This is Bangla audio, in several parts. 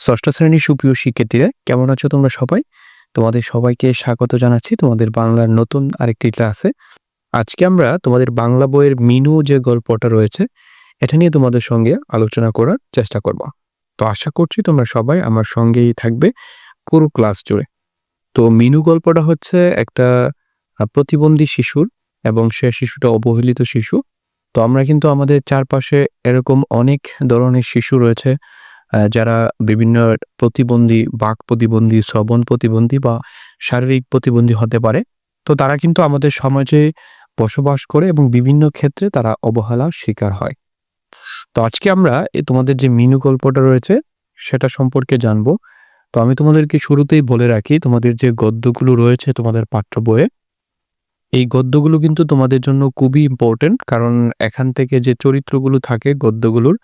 ষষ্ঠ শ্রেণির সুপ্রিয় শিক্ষার্থীরা, কেমন আছো তোমরা সবাই? তোমাদের সবাইকে স্বাগত জানাচ্ছি তোমাদের বাংলার নতুন আরেকটি ক্লাসে। আজকে আমরা তোমাদের বাংলা বইয়ের মিনু যে গল্পটা রয়েছে, এটা নিয়ে তোমাদের সঙ্গে আলোচনা করার চেষ্টা করব। তো আশা করছি তোমরা সবাই আমার সঙ্গেই থাকবে পুরো ক্লাস জুড়ে। তো মিনু গল্পটা হচ্ছে একটা প্রতিবন্ধী শিশুর এবং সে শিশুটা অবহেলিত শিশু। তো আমরা কিন্তু আমাদের চারপাশে এরকম অনেক ধরনের শিশু রয়েছে যারা বিভিন্ন প্রতিবন্ধী, বাক প্রতিবন্ধী, শ্রবণ প্রতিবন্ধী বা শারীরিক প্রতিবন্ধী হতে পারে, তো তারা কিন্তু আমাদের সমাজে বসবাস করে এবং বিভিন্ন ক্ষেত্রে তারা অবহেলার শিকার হয়। তো আজকে আমরা তোমাদের যে মিনু গল্পটা রয়েছে, সেটা সম্পর্কে জানব। তো আমি তোমাদেরকে শুরুতেই বলে রাখি, তোমাদের যে গদ্যগুলো রয়েছে তোমাদের পাঠ্য বইয়ে, এই গদ্যগুলো কিন্তু তোমাদের জন্য খুবই ইম্পর্টেন্ট কারণ এখান থেকে যে চরিত্রগুলো থাকে গদ্যগুলোর,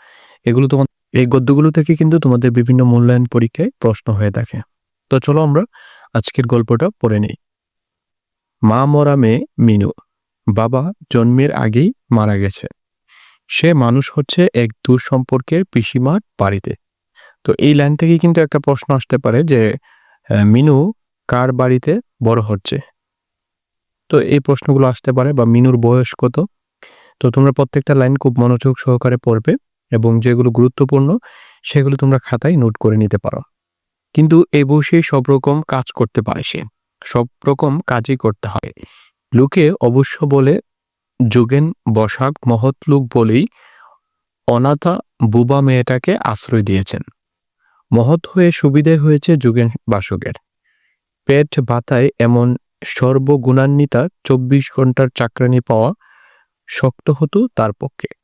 এগুলো তোমার এই গদ্যগুলো থেকে কিন্তু তোমাদের বিভিন্ন মূল্যায়ন পরীক্ষায় প্রশ্ন হয়ে থাকে। তো চলো আমরা আজকের গল্পটা পড়ে নিই। মা মরা মেয়ে মিনু, বাবা জন্মের আগেই মারা গেছে। সে মানুষ হচ্ছে এক দূর সম্পর্কের পিসিমার বাড়িতে। তো এই লাইন থেকে কিন্তু একটা প্রশ্ন আসতে পারে যে মিনু কার বাড়িতে বড় হচ্ছে? তো এই প্রশ্নগুলো আসতে পারে বা মিনুর বয়স কত? তো তোমরা প্রত্যেকটা লাইন খুব মনোযোগ সহকারে পড়বে। এবং যেগুলো গুরুত্বপূর্ণ, সেগুলো তোমরা খাতায় নোট করে নিতে পারো। কিন্তু এই বয়সে সব রকম কাজ করতে পারে সে। সব রকম কাজই করতে হয়। লোকে অবশ্য বলে, যোগেন বসাক মহৎ লোক বলেই অনাথা বুবা মেয়েটাকে আশ্রয় দিয়েছেন। মহৎ হয়ে সুবিধে হয়েছে যোগেন বাসকের। পেট ভাতায় এমন সর্বগুণান্বিতা চব্বিশ ঘণ্টার চাকরানি পাওয়া শক্ত হতো তার পক্ষে।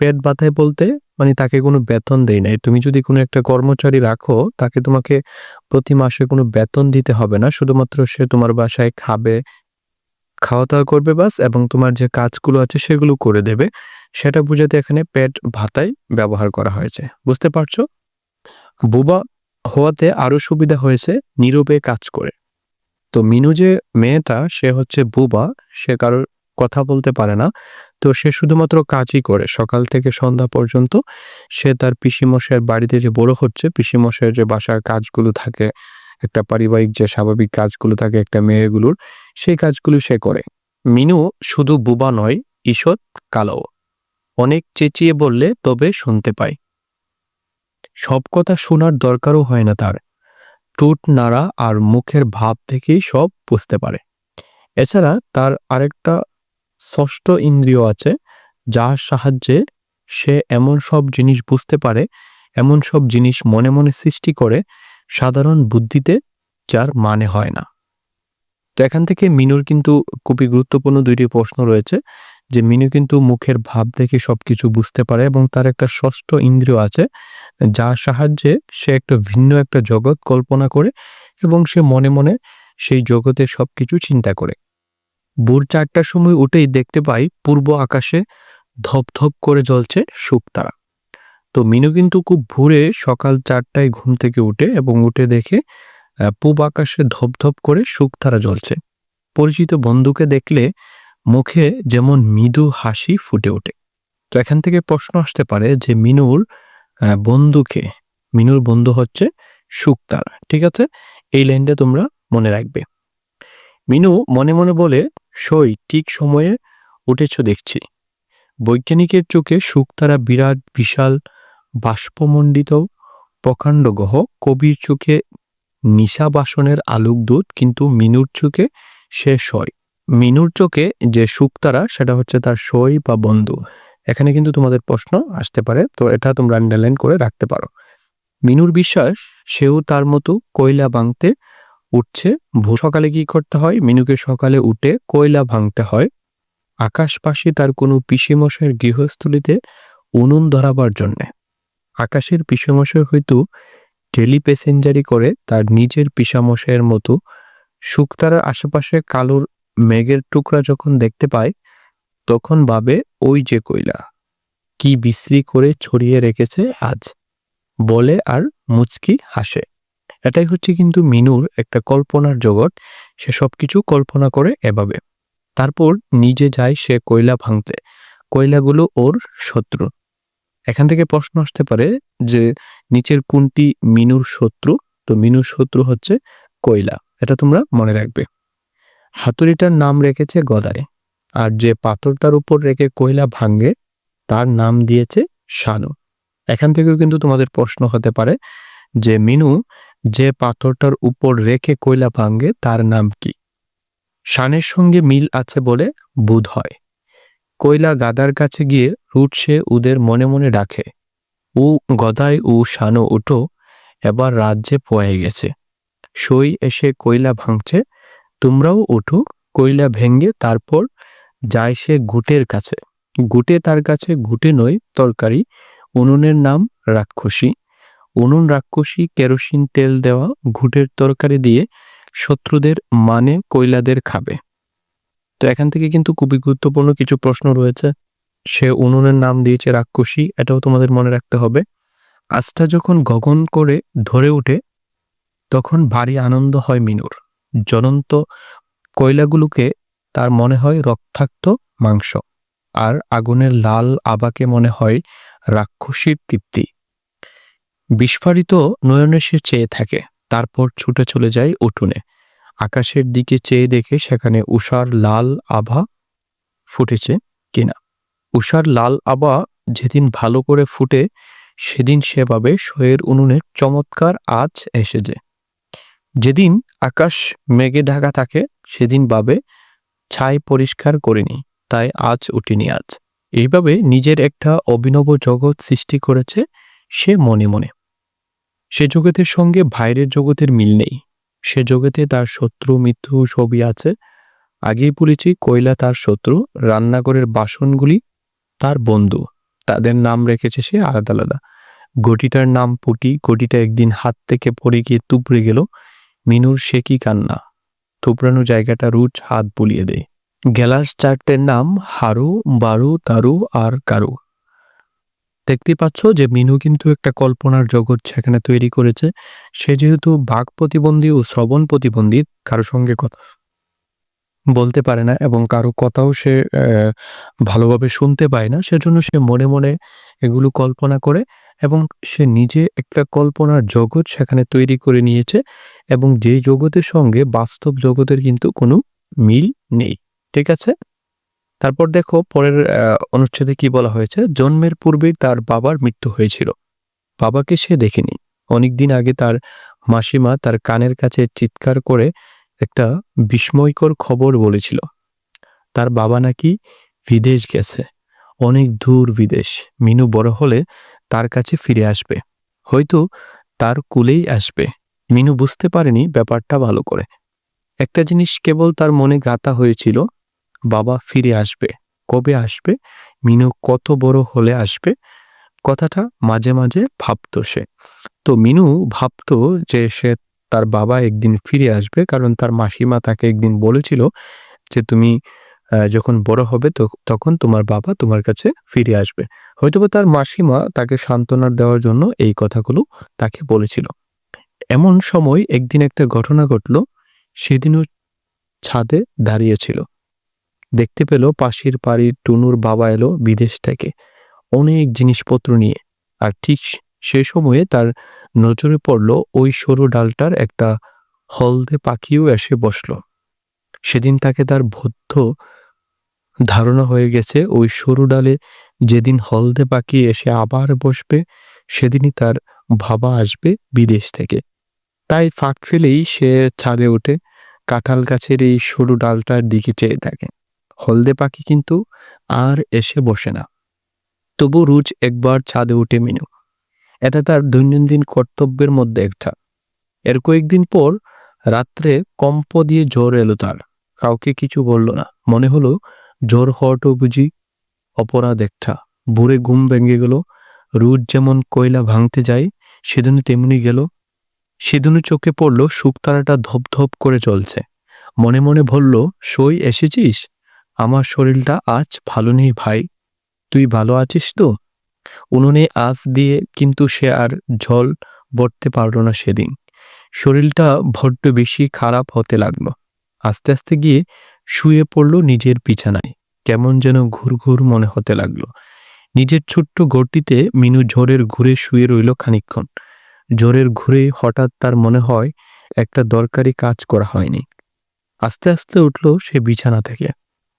পেট বাতায় বলতে মানে তাকে কোনো বেতন দেয় নাই। তুমি যদি কোনো একটা কর্মচারী রাখো, তাকে তোমাকে প্রতি মাসে কোনো বেতন দিতে হবে না। শুধুমাত্র সে তোমার বাসায় খাবে খাওয়া দাওয়া করবে বাস, এবং তোমার যে কাজগুলো আছে সেগুলো করে দেবে। সেটা বুঝাতে এখানে পেট ভাতায় ব্যবহার করা হয়েছে। বুঝতে পারছ? বুবা হওয়াতে আরও সুবিধা হয়েছে নীরবে কাজ করে। তো মিনু যে মেয়েটা, সে হচ্ছে বুবা। সে কারোর কথা বলতে পারে না। তো সে শুধুমাত্র কাজই করে। সকাল থেকে সন্ধ্যা পর্যন্ত সে তার পিসিমশের বাড়িতে যে বড় হচ্ছে পিসিমশের যে বাসার কাজগুলো থাকে, একটা পারিবারিক যে স্বাভাবিক কাজগুলো থাকে, একটা মেয়েগুলোর, সেই কাজগুলো সে করে। মিনু শুধু বুবা নয়, ঈষৎ কালো অনেক চেঁচিয়ে বললে, তবে শুনতে পায়। সব কথা শোনার দরকারও হয় না তার। ঠোঁট নাড়া আর মুখের ভাব থেকেই সব বুঝতে পারে। এছাড়া তার আরেকটা ষষ্ঠ ইন্দ্রিয় আছে, যার সাহায্যে সে এমন সব জিনিস বুঝতে পারে, এমন সব জিনিস মনে মনে সৃষ্টি করে সাধারণ বুদ্ধিতে যার মানে হয় না। তো এখান থেকে মিনুর কিন্তু খুবই গুরুত্বপূর্ণ দুইটি প্রশ্ন রয়েছে, যে মিনু কিন্তু মুখের ভাব দেখে সবকিছু বুঝতে পারে এবং তার একটা ষষ্ঠ ইন্দ্রিয় আছে, যার সাহায্যে সে একটা ভিন্ন একটা জগৎ কল্পনা করে এবং সে মনে মনে সেই জগতের সবকিছু চিন্তা করে। ভোর চারটার সময় উঠেই দেখতে পাই পূর্ব আকাশে ধপধপ করে জ্বলছে শুকতারা তো মিনু কিন্তু খুব ভোরে সকাল চারটায় ঘুম থেকে উঠে এবং উঠে দেখে পূব আকাশে ধপধপ করে শুকতারা জ্বলছে। পরিচিত বন্ধুকে দেখলে মুখে যেমন মৃদু হাসি ফুটে ওঠে। তো এখান থেকে প্রশ্ন আসতে পারে যে মিনুর বন্ধুকে, মিনুর বন্ধু হচ্ছে শুকতারা ঠিক আছে? এই লাইনটা তোমরা মনে রাখবে। মিনু মনে মনে বলে সই ঠিক সময়ে উঠেছ দেখছি। বৈজ্ঞানিকের চোখে শুকতারা বিরাট, বিশাল, বাষ্পমণ্ডিত প্রকাণ্ড গ্রহ কবির চোখে নিশা বাসনের আলোক দূত কিন্তু মিনুর চোখে সে সয়। মিনুর চোখে যে শুকতারা সেটা হচ্ছে তার সই বা বন্ধু। এখানে কিন্তু তোমাদের প্রশ্ন আসতে পারে, তো এটা তোমরা আন্ডারলাইন করে রাখতে পারো। মিনুর বিশ্বাস, সেও তার মতো কয়লা ভাঙতে উঠছে সকালে কি করতে হয়? মিনুকে সকালে উঠে কয়লা ভাঙতে হয়। আকাশপাশে তার কোনো পিসেমশের গৃহস্থলিতে উনুন ধরাবার জন্যে। আকাশের পিসেমশাই হয়তো টেলি প্যাসেঞ্জারি করে, তার নিজের পিসামশাইয়ের মতো। শুকতারার আশেপাশে কালোর মেঘের টুকরা যখন দেখতে পায়, তখন ভাবে, ওই যে কয়লা। কি বিশ্রী করে ছড়িয়ে রেখেছে আজ। বলে আর মুচকি হাসে। এটাই হচ্ছে কিন্তু মিনুর একটা কল্পনার জগৎ। সে সবকিছু কল্পনা করে এভাবে। তারপর নিজে যায় সে কয়লা ভাঙতে। কয়লাগুলো ওর শত্রু। এখান থেকে প্রশ্ন আসতে পারে যে নিচের কোনটি মিনুর শত্রু? তো মিনুর শত্রু হচ্ছে কয়লা। এটা তোমরা মনে রাখবে। হাতুড়িটার নাম রেখেছে গদায় আর যে পাথরটার উপর রেখে কয়লা ভাঙ্গে তার নাম দিয়েছে শানু। এখান থেকেও কিন্তু তোমাদের প্রশ্ন হতে পারে যে মিনু যে পাথরটার উপর রেখে কয়লা ভাঙ্গে তার নাম কি? শানের সঙ্গে মিল আছে বলে বোধ হয়। কয়লা গাদার কাছে গিয়ে রুট সে উদের মনে মনে ডাকে, উ গদায় উ শানো, উঠো, এবার রাজ্যে পয়ে গেছে। সই এসে কয়লা ভাঙছে, তোমরাও উঠো কয়লা ভেঙ্গে তারপর যায় সে গুটের কাছে। গুটে তার কাছে গুটে নয়, তরকারি, উনুনের নাম রাক্ষসী। উনুন, রাক্ষসী, কেরোসিন, তেল দেওয়া, ঘুটের তরকারি দিয়ে শত্রুদের মানে কয়লাদের খাবে। তো এখান থেকে কিন্তু খুবই গুরুত্বপূর্ণ কিছু প্রশ্ন রয়েছে। সে উনুনের নাম দিয়েছে রাক্ষসী, এটাও তোমাদের মনে রাখতে হবে। আজটা যখন গগন করে ধরে ওঠে, তখন ভারী আনন্দ হয় মিনুর। জ্বলন্ত কয়লাগুলোকে তার মনে হয় রক্তাক্ত মাংস, আর আগুনের লাল আবাকে মনে হয় রাক্ষসীর তৃপ্তি। বিস্ফারিত নয়নে সে চেয়ে থাকে, তারপর ছুটে চলে যায় উঠোনে। আকাশের দিকে চেয়ে দেখে সেখানে উষার লাল আভা ফুটেছে কিনা। উষার লাল আভা যেদিন ভালো করে ফুটে, সেদিন সে পাবে শোয়ের উনুনের চমৎকার আজ এসেছে। যেদিন আকাশ মেঘে ঢাকা থাকে, সেদিন ভাবে ছাই পরিষ্কার করিনি, তাই আজ উঠিনি আজ। এইভাবে নিজের একটা অভিনব জগৎ সৃষ্টি করেছে সে মনে মনে। সে জগতের সঙ্গে বাইরের জগতের মিল নেই। সে জগতে তার শত্রু, মৃত্যু সবই আছে। আগেই বলেছি, কয়লা তার শত্রু, রান্নাঘরের বাসনগুলি তার বন্ধু। তাদের নাম রেখেছে সে আলাদা আলাদা। গটিটার নাম পুটি, গটিটা একদিন হাত থেকে পড়ে গিয়ে তুপড়ে গেল। মিনুর, সে কি কান্না? থুপড়ানো জায়গাটা রুচ হাত বুলিয়ে দেয়। গ্যালাস চারটের নাম হারু, বারু, তারু আর কারু। দেখতে পাচ্ছ যে মিনু কিন্তু একটা কল্পনার জগৎ সেখানে তৈরি করেছে। সে যেহেতু বাঘ প্রতিবন্ধী ও শ্রবণ প্রতিবন্ধী, কারও সঙ্গে কথা বলতে পারে না এবং কারও কথাও সে ভালোভাবে শুনতে পায় না, সেজন্য সে মনে মনে এগুলো কল্পনা করে এবং সে নিজে একটা কল্পনার জগৎ সেখানে তৈরি করে নিয়েছে এবং যে জগতের সঙ্গে বাস্তব জগতের কিন্তু কোনো মিল নেই। ঠিক আছে? তারপর দেখো পরের অনুচ্ছেদে কি বলা হয়েছে? জন্মের পূর্বেই তার বাবার মৃত্যু হয়েছিল। বাবাকে সে দেখেনি। অনেকদিন আগে তার মাসিমা তার কানের কাছে চিৎকার করে একটা বিস্ময়কর খবর বলেছিল। তার বাবা নাকি বিদেশ গেছে। অনেক দূর বিদেশ। মিনু বড় হলে তার কাছে ফিরে আসবে। হয়তো তার কুলেই আসবে। মিনু বুঝতে পারেনি ব্যাপারটা ভালো করে। একটা জিনিস কেবল তার মনে গাতা হয়েছিল বাবা ফিরে আসবে। কবে আসবে? মিনু কত বড় হলে আসবে? কথাটা মাঝে মাঝে ভাবত সে। তো মিনু ভাবত যে সে তার বাবা একদিন ফিরে আসবে, কারণ তার মাসিমা তাকে একদিন বলেছিল যে তুমি যখন বড় হবে তখন তোমার বাবা তোমার কাছে ফিরে আসবে। হয়তোবা তার মাসিমা তাকে সান্ত্বনা দেওয়ার জন্য এই কথাগুলো তাকে বলেছিল। এমন সময় একদিন একটা ঘটনা ঘটল। সেদিনও ছাদে দাঁড়িয়েছিল। দেখতে পেল পাশের বাড়ির টুনুর বাবা এলো বিদেশ থেকে। অনেক জিনিসপত্র নিয়ে। আর ঠিক সে সময়ে তার নজরে পড়ল ওই সরু ডালটার একটা হলদে পাখিও এসে বসল। সেদিন তাকে তার বদ্ধ ধারণা হয়ে গেছে, ওই সরু ডালে যেদিন হলদে পাখি এসে আবার বসবে, সেদিনই তার ভাবা আসবে বিদেশ থেকে। তাই ফাঁক ফেলেই সে ছাদে ওঠে কাঁঠাল গাছের এই সরু ডালটার দিকে চেয়ে থাকে। হলদে পাখি কিন্তু আর এসে বসে না। তবু রুজ একবার ছাদে উঠে মিনু। এটা তার দৈনন্দিন কর্তব্যের মধ্যে একটা। এর কয়েকদিন পর রাত্রে কম্প দিয়ে জ্বর এলো তার। কাউকে কিছু বলল না। মনে হলো জ্বর হওয়াটাও বুঝি অপরাধ একটা। ভোরে ঘুম ভেঙে গেল। রুজ যেমন কয়লা ভাঙতে যায়, সেদিনও তেমনি গেল। সেদিনও চোখে পড়ল শুকতারাটা ধপ করে চলছে। মনে মনে বলল, সই এসেছিস? আমার শরীরটা আজ ভালো নেই ভাই। তুই ভালো আছিস তো? উনুনে আঁচ দিয়ে কিন্তু সে আর ঝল বটতে পারল না সেদিন। শরীরটা বড্ড বেশি খারাপ হতে লাগল। আস্তে আস্তে গিয়ে শুয়ে পড়ল নিজের বিছানায়। কেমন যেন ঘুর ঘুর মনে হতে লাগল। নিজের ছোট্ট ঘরটিতে মিনু ঝোরের ঘুরে শুয়ে রইল খানিকক্ষণ। ঝোরের ঘুরে হঠাৎ তার মনে হয় একটা দরকারি কাজ করা হয়নি। আস্তে আস্তে উঠল সে বিছানা থেকে।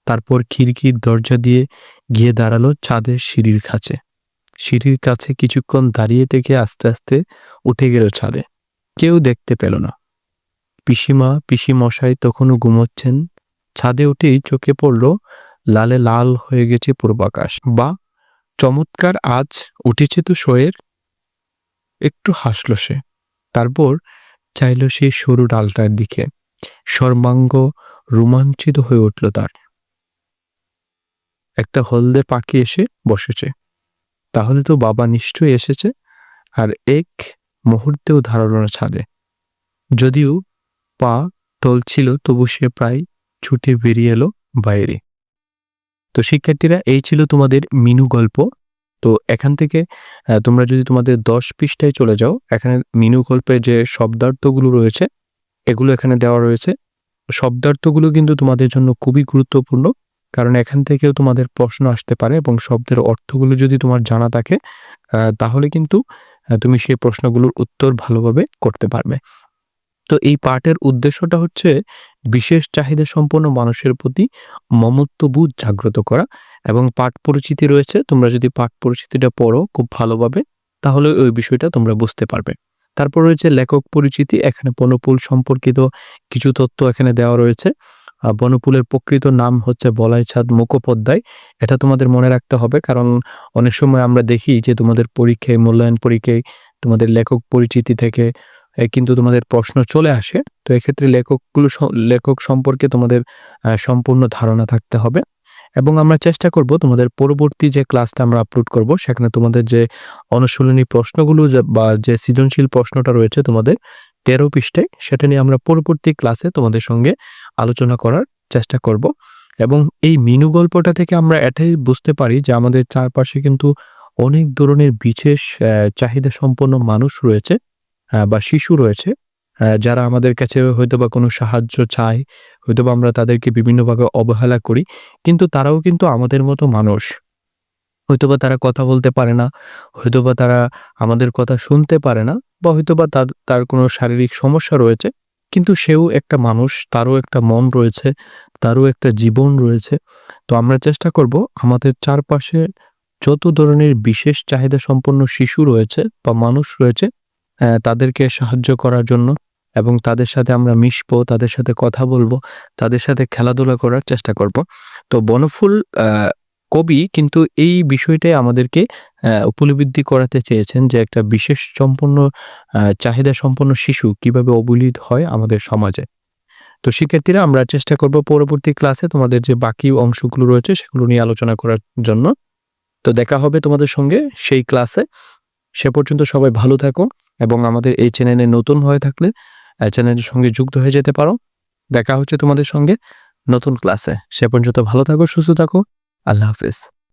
তারপর খিড়কির দরজা দিয়ে গিয়ে দাঁড়াল ছাদের সিঁড়ির কাছে। সিঁড়ির কাছে কিছুক্ষণ দাঁড়িয়ে থেকে আস্তে আস্তে উঠে গেল ছাদে। কেউ দেখতে পেল না। পিসিমা পিসি মশাই তখনও ঘুমোচ্ছেন। ছাদে উঠেই চোখে পড়ল লালে লাল হয়ে গেছে পূর্বাকাশ। বা, চমৎকার আজ উঠেছে তো শোয়ের? একটু হাসল সে। তারপর চাইল সেই সরু ডালটার দিকে। সর্বাঙ্গ রোমাঞ্চিত হয়ে উঠল তার। একটা হলদে পাখি এসে বসেছে। তাহলে তো বাবা নিশ্চয়ই এসেছে, আর এক মুহূর্তেও ধারণ না ছাদে। যদিও পা টলছিল তবু সে প্রায় ছুটে বেরিয়ে এলো বাইরে। তো শিক্ষার্থীরা, এই ছিল তোমাদের মিনু গল্প। তো এখান থেকে তোমরা যদি তোমাদের দশ পৃষ্ঠায় চলে যাও, এখানে মিনু গল্পের যে শব্দার্থগুলো রয়েছে, এগুলো এখানে দেওয়া রয়েছে। শব্দার্থগুলো কিন্তু তোমাদের জন্য খুবই গুরুত্বপূর্ণ। কারণ এখান থেকেও তোমাদের প্রশ্ন আসতে পারে এবং শব্দের অর্থগুলো যদি তোমার জানা থাকে তাহলে কিন্তু তুমি সেই প্রশ্নগুলোর উত্তর ভালোভাবে করতে পারবে। তো এই পাঠের উদ্দেশ্যটা হচ্ছে বিশেষ চাহিদা সম্পন্ন মানুষের প্রতি মমত্ববোধ জাগ্রত করা এবং পাঠ পরিচিতি রয়েছে, তোমরা যদি পাঠ পরিচিতিটা পড়ো খুব ভালোভাবে, তাহলে ওই বিষয়টা তোমরা বুঝতে পারবে। তারপর রয়েছে লেখক পরিচিতি, এখানে বনফুল সম্পর্কিত কিছু তথ্য এখানে দেওয়া রয়েছে। আহ, বনফুলের প্রকৃত নাম হচ্ছে বলাই ছাদ মুখোপাধ্যায়। এটা তোমাদের মনে রাখতে হবে কারণ অনেক সময় আমরা দেখি যে তোমাদের পরীক্ষায় মূল্যায়ন পরীক্ষায় তোমাদের লেখক পরিচিতি থেকে কিন্তু তোমাদের প্রশ্ন চলে আসে। তো এক্ষেত্রে লেখকগুলো লেখক সম্পর্কে তোমাদের সম্পূর্ণ ধারণা থাকতে হবে। এবং আমরা চেষ্টা করব তোমাদের পরবর্তী যে ক্লাসটা আমরা আপলোড করব সেখানে তোমাদের যে অনুশীলনী প্রশ্নগুলো বা যে সৃজনশীল প্রশ্নটা রয়েছে তোমাদের তেরো পৃষ্ঠায় সেটা নিয়ে আমরা পরবর্তী ক্লাসে তোমাদের সঙ্গে আলোচনা করার চেষ্টা করব। এবং এই মিনু গল্পটা থেকে আমরা এটাই বুঝতে পারি যে আমাদের চারপাশে কিন্তু অনেক ধরনের বিশেষ চাহিদা সম্পন্ন মানুষ রয়েছে বা শিশু রয়েছে যারা আমাদের কাছে হয়তো বা কোনো সাহায্য চায় হয়তো বা আমরা তাদেরকে বিভিন্নভাবে অবহেলা করি, কিন্তু তারাও কিন্তু আমাদের মতো মানুষ। হয়তোবা তারা কথা বলতে পারে না, হয়তোবা তারা আমাদের কথা শুনতে পারে না বা হয়তোবা তার তার কোনো শারীরিক সমস্যা রয়েছে, কিন্তু সেও একটা মানুষ, তারও একটা মন রয়েছে, তারও একটা জীবন রয়েছে। তো আমরা চেষ্টা করব আমাদের চারপাশে যত ধরনের বিশেষ চাহিদা সম্পন্ন শিশু রয়েছে বা মানুষ রয়েছে তাদেরকে সাহায্য করার জন্য এবং তাদের সাথে আমরা মিশবো, তাদের সাথে কথা বলব, তাদের সাথে খেলাধুলা করার চেষ্টা করব। তো বনফুল কবি কিন্তু এই বিষয়টাই আমাদেরকে উপলব্ধি করাতে চেয়েছেন যে একটা বিশেষ সম্পন্ন চাহিদা সম্পন্ন শিশু কীভাবে অবলিত হয় আমাদের সমাজে। তো শিক্ষার্থীরা, আমরা চেষ্টা করব পরবর্তী ক্লাসে তোমাদের যে বাকি অংশগুলো রয়েছে সেগুলো নিয়ে আলোচনা করার জন্য। তো দেখা হবে তোমাদের সঙ্গে সেই ক্লাসে। সে পর্যন্ত সবাই ভালো থাকো এবং আমাদের এই চ্যানেলে নতুন হয়ে থাকলে চ্যানেলের সঙ্গে যুক্ত হয়ে যেতে পারো। দেখা হচ্ছে তোমাদের সঙ্গে নতুন ক্লাসে। সে পর্যন্ত ভালো থাকো, সুস্থ থাকো। আল্লাহ হাফিজ